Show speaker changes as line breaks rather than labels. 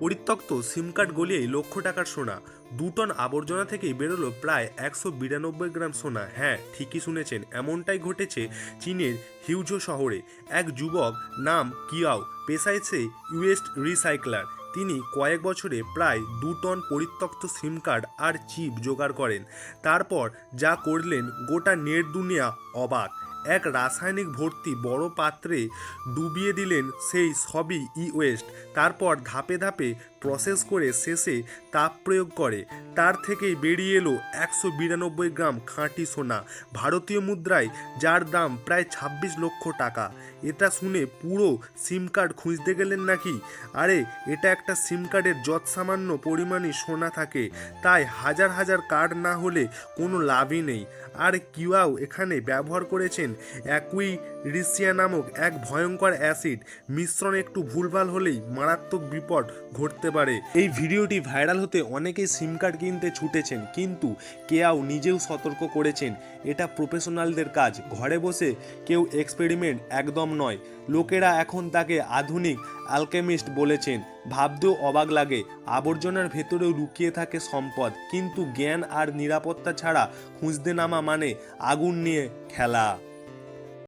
পরিত্যক্ত সিম কার্ড গলিয়েই লক্ষ টাকার সোনা। দু টন আবর্জনা থেকেই বেরোলো প্রায় একশো বিরানব্বই গ্রাম সোনা। হ্যাঁ ঠিকই শুনেছেন, এমনটাই ঘটেছে চীনের হিউজো শহরে। এক যুবক নাম কিয়াও, পেশায় সে ওয়েস্ট রিসাইক্লার। তিনি কয়েক বছরে প্রায় দু টন পরিত্যক্ত সিম কার্ড আর চিপ জোগাড় করেন। তারপর যা করলেন গোটা নেট দুনিয়া অবাক। এক রাসায়নিক ভর্তি বড় পাত্রে ডুবিয়ে দিলেন সেই সবই ই ওয়েস্ট। তারপর ধাপে ধাপে প্রসেস করে শেষে তাপ প্রয়োগ করে। তার থেকেই বেরিয়ে এলো একশো বিরানব্বই গ্রাম খাঁটি সোনা, ভারতীয় মুদ্রায়, যার দাম প্রায় ছাব্বিশ লক্ষ টাকা। এটা শুনে পুরো সিম কার্ড খুঁজতে গেলেন নাকি? আরে, এটা একটা সিম কার্ডের যৎ সামান্য পরিমাণই সোনা থাকে, তাই হাজার হাজার কার্ড না হলে কোনো লাভই নেই। আর কিউআও এখানে ব্যবহার করেছেন অ্যাকুই রিসিয়া নামক এক ভয়ঙ্কর অ্যাসিড মিশ্রণ একটু ভুলভাল হলেই মারাত্মক বিপদ ঘটতে পারে। এই ভিডিওটি ভাইরাল হতে অনেকেই সিম কার্ড কিনতে ছুটেছেন, কিন্তু কেয়াও নিজেও সতর্ক করেছেন। এটা প্রফেশনালদের কাজ, ঘরে বসে কেউ এক্সপেরিমেন্ট একদম নয়। লোকেরা এখন তাকে আধুনিক অ্যালকেমিস্ট বলেছেন। ভাবতেও অবাক লাগে, আবর্জনার ভেতরেও লুকিয়ে থাকে সম্পদ, কিন্তু জ্ঞান আর নিরাপত্তা ছাড়া খুঁজতে নামা মানে আগুন নিয়ে খেলা।